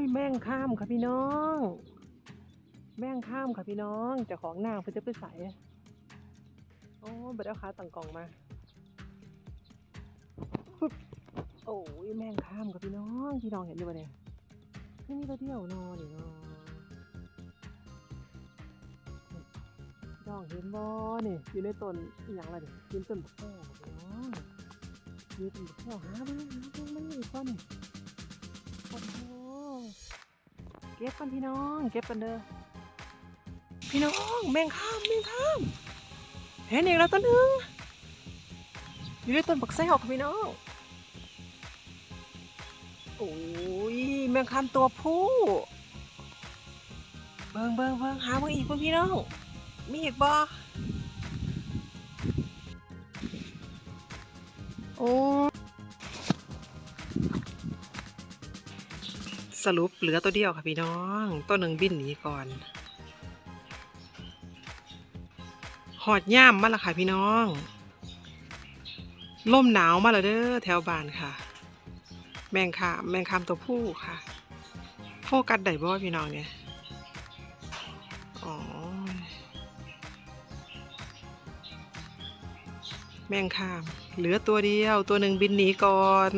ยแม่งข้ามค่ะพี่น้อง แม่งข้ามค่ะพี่น้องจ้าของนางเพิ่นจะไปใส่โอ้บัดเอาขาตั้งกล่องมาโอ้ยแม่งข้ามค่ะพี่น้องพี่น้องเห็นอยู่ปะเนี่ยนี่มีตัวเดี่ยวนอนนี่เนาะพี่น้องเห็นบ่นี่อยู่ในต้นอย่างไรนี่ยืนต้นแค่พี่น้องยืนต้นแค่หาบิ่งหาบิ่งมันนี่ก้อนนี่โอ้ เก็บกันพี่น้อง เก็บกันเด้อพี่น้องแมงข้ามแมงข้ามเห็นอีกแล้วต้นหนึ่งอยู่ในต้นบักไส้หอกพี่น้องโอ้ยแมงข้ามตัวผู้เบิงเบิงเบิงหาเบิงอีกเบิงพี่น้องมีอีกบ่โอ้ สรุปเหลือตัวเดียวค่ะพี่น้อง ตัวหนึ่งบินหนีก่อน หอดย่ามมาและค่ะพี่น้อง ล่มหนาวมาแล้วเด้อแถวบ้านค่ะ แมงคามแมงคามตัวผู้ค่ะ โฟกัสได้บ่พี่น้องเนี่ย อ๋อ แมงคาม เหลือตัวเดียว ตัวหนึ่งบินหนีก่อน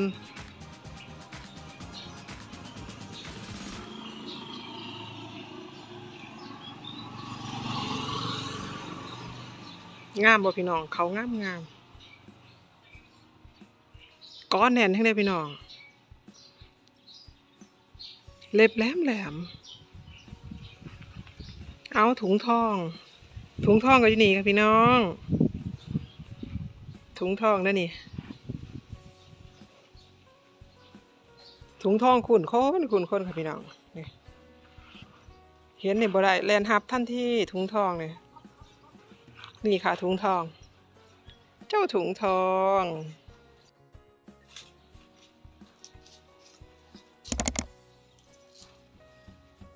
งามบ่พี่น้อง เขางามงามก้อนแน่นทั้งได้พี่น้อง เล็บแหลมแหลม เอาถุงทอง ถุงทองก็อยู่นี่ค่ะพี่น้อง ถุงทองนั่นนี่ ถุงทองขุ่นค้นขุ่นค้นค่ะพี่น้อง เห็นเนี่ยบ่ได้แลนฮับท่านที่ถุงทองเนี่ย นี่ค่ะถุงทอง เจ้าถุงทอง